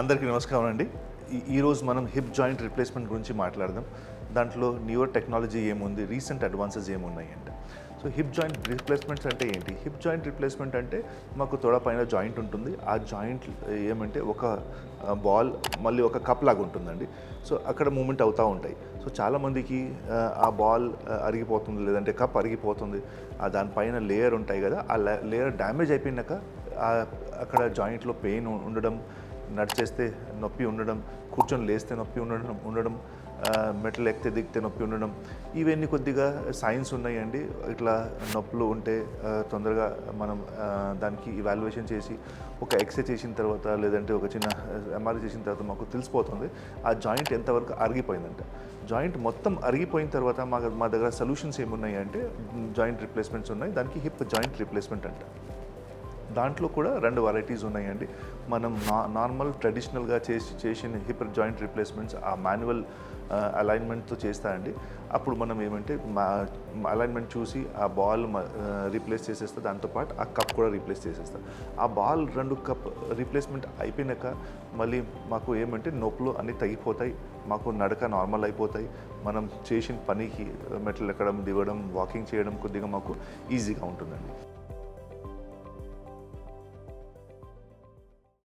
అందరికీ నమస్కారం అండి. ఈరోజు మనం హిప్ జాయింట్ రిప్లేస్మెంట్ గురించి మాట్లాడదాం. దాంట్లో న్యూయర్ టెక్నాలజీ ఏముంది? రీసెంట్ అడ్వాన్సెస్ ఏమున్నాయి అంటే సో హిప్ జాయింట్ రిప్లేస్మెంట్స్ అంటే ఏంటి? హిప్ జాయింట్ రిప్లేస్మెంట్ అంటే మాకు తొడ పైన జాయింట్ ఉంటుంది. ఆ జాయింట్ ఏమంటే ఒక బాల్ మళ్ళీ ఒక కప్ లాగా ఉంటుందండి. సో అక్కడ మూమెంట్ అవుతూ ఉంటాయి. సో చాలామందికి ఆ, బాల్ అరిగిపోతుంది లేదంటే కప్ అరిగిపోతుంది. ఆ దానిపైన లేయర్ ఉంటాయి కదా ఆ లేయర్ డ్యామేజ్ అయిపోయినాక అక్కడ జాయింట్లో పెయిన్ ఉండడం నడిచేస్తే నొప్పి ఉండడం కూర్చొని లేస్తే నొప్పి ఉండడం ఉండడం మెట్లు ఎక్కితే దిగితే నొప్పి ఉండడం ఇవన్నీ కొద్దిగా సైన్స్ ఉన్నాయండి. ఇట్లా నొప్పులు ఉంటే తొందరగా మనం దానికి ఇవాల్యుయేషన్ చేసి ఒక ఎక్స్రే చేసిన తర్వాత లేదంటే ఒక చిన్న ఎంఆర్ఐ చేసిన తర్వాత మాకు తెలిసిపోతుంది ఆ జాయింట్ ఎంతవరకు అరిగిపోయిందంట. జాయింట్ మొత్తం అరిగిపోయిన తర్వాత మా మా దగ్గర సొల్యూషన్స్ ఏమున్నాయి అంటే జాయింట్ రిప్లేస్మెంట్స్ ఉన్నాయి దానికి హిప్ జాయింట్ రిప్లేస్మెంట్ అంట. దాంట్లో కూడా రెండు వెరైటీస్ ఉన్నాయండి. మనం నా నార్మల్ ట్రెడిషనల్గా చేసి చేసిన హిప్ జాయింట్ రిప్లేస్మెంట్స్ ఆ మాన్యువల్ అలైన్మెంట్తో చేస్తా అండి అప్పుడు మనం ఏమంటే మా అలైన్మెంట్ చూసి ఆ బాల్ రీప్లేస్ చేసేస్తా దాంతోపాటు ఆ కప్ కూడా రీప్లేస్ చేసేస్తా. ఆ బాల్ రెండు కప్ రీప్లేస్మెంట్ అయిపోయినాక మళ్ళీ మాకు ఏమంటే నొప్పులు అన్నీ తగ్గిపోతాయి మాకు నడక నార్మల్ అయిపోతాయి. మనం చేసిన పనికి మెట్లు ఎక్కడం దిగడం వాకింగ్ చేయడం కొద్దిగా మాకు ఈజీగా ఉంటుందండి.